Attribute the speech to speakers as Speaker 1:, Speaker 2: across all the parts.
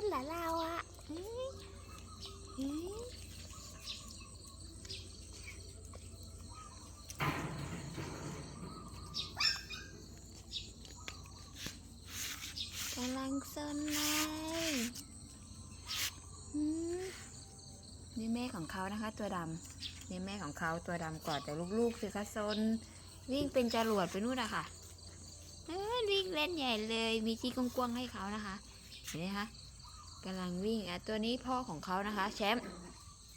Speaker 1: นเหรอเราอะเฮ้ยเฮ้ยกำลังซนเลยหืมนี่แม่ของเขานะคะ ตัวดำนี่แม่ของเขาตัวดำกอดแต่ลูกๆสิคะซนวิ่งเป็นจรวดไปนู่นอะค่ะเออวิ่งเล่นใหญ่เลย มีที่กว้างๆให้เขานะคะ เห็นไหมคะ กำลังวิ่งอะตัวนี้พ่อของเขานะคะ แชมป์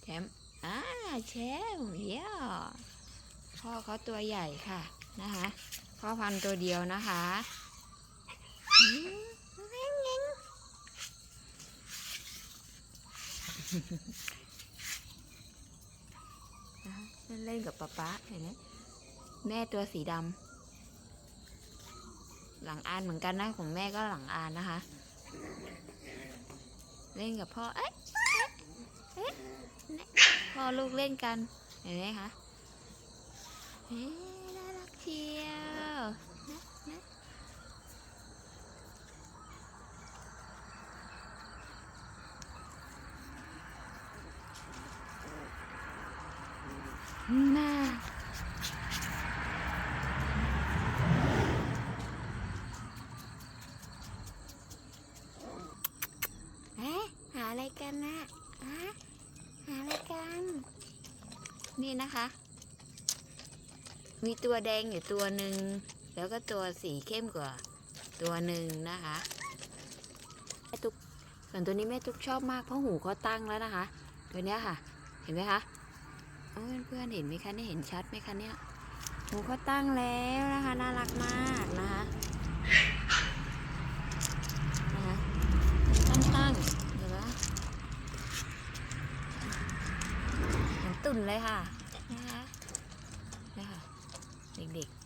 Speaker 1: แชมป์อ่าแชมป์เยี่ยพ่อเขาตัวใหญ่ค่ะนะคะ พ่อพันธุ์ตัวเดียวนะคะเล่นกับป๊าป๊าเห็นไหมแม่ตัวสีดำหลังอานเหมือนกันนะของแม่ก็หลังอานนะคะ ล่นกับพ่อ เอ๊ะเอ๊ะพ่อลูกเล่นกัน เห็นไหมคะเอ๊ะน่ารักเชียวนะนะน่าเอ๊ะหาอะไรกันะหาอะไรกัน นี่นะคะ มีตัวแดงอยู่ตัวหนึ่ง แล้วก็ตัวสีเข้มกว่า ตัวหนึ่งนะคะแม่ตุ๊กส่วนตัวนี้แม่ตุ๊กชอบมากเพราะหูเขาตั้งแล้วนะคะ ตัวเนี้ยค่ะ เห็นไหมคะโอ้ยเพื่อนๆเห็นไหมคะนี่เห็นชัดไหมคะเนี่ยหูเขาตั้งแล้วนะคะ น่ารักมากนะคะตั้งตั้งๆเห็นไหม จุ่นเลยค่ะนะคะนะคะเด็กๆ